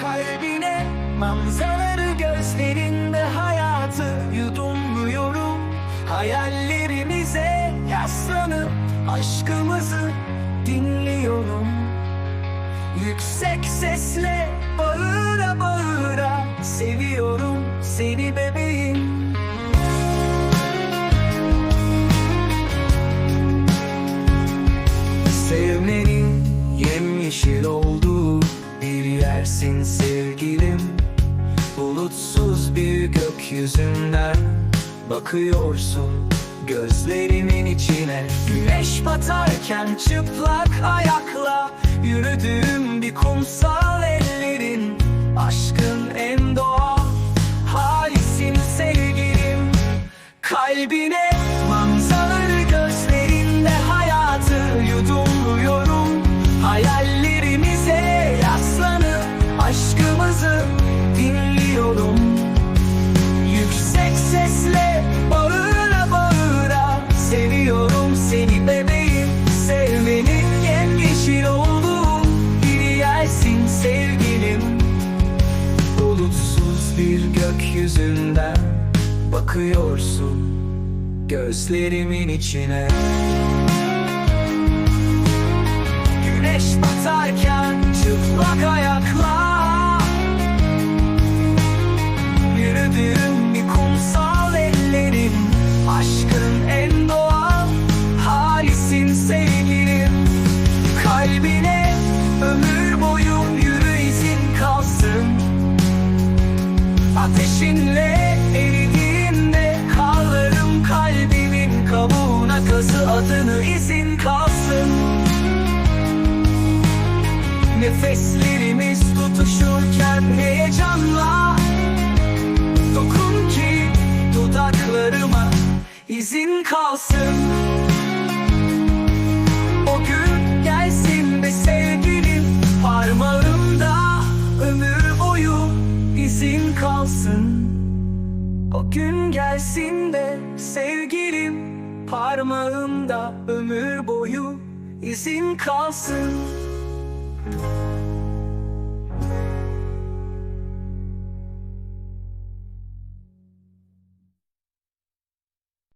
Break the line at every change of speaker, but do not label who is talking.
kalbine. Manzaraları gözlerinde hayatı yudumluyorum. Hayallerimize yaslanıp aşkımızı dinliyorum. Yüksek sesle bağıra bağıra Seviyorum seni bebeğim. Sevmenin yemyeşil olduğu bir yersin sevgilim Bulutsuz bir gökyüzünden bakıyorsun gözlerimin içine. Güneş batarken çıplak ayakla yürüdüğüm bir kumsal ellerin Aşkın en doğal halisin sevgilim. Kalbine gökyüzünden bakıyorsun gözlerimin içine. Güneş batarken çıplak ayakla Yürüdüğüm bir kumsal ellerim Aşkın en doğal halisin sevgilim. Kalbine adını izin kalsın. Nefeslerimiz tutuşurken heyecanla Dokun ki dudaklarıma izin kalsın. O gün gelsin be sevgilim Parmağımda ömür boyu izin kalsın. O gün gelsin de sevgilim Parmağımda ömür boyu izin kalsın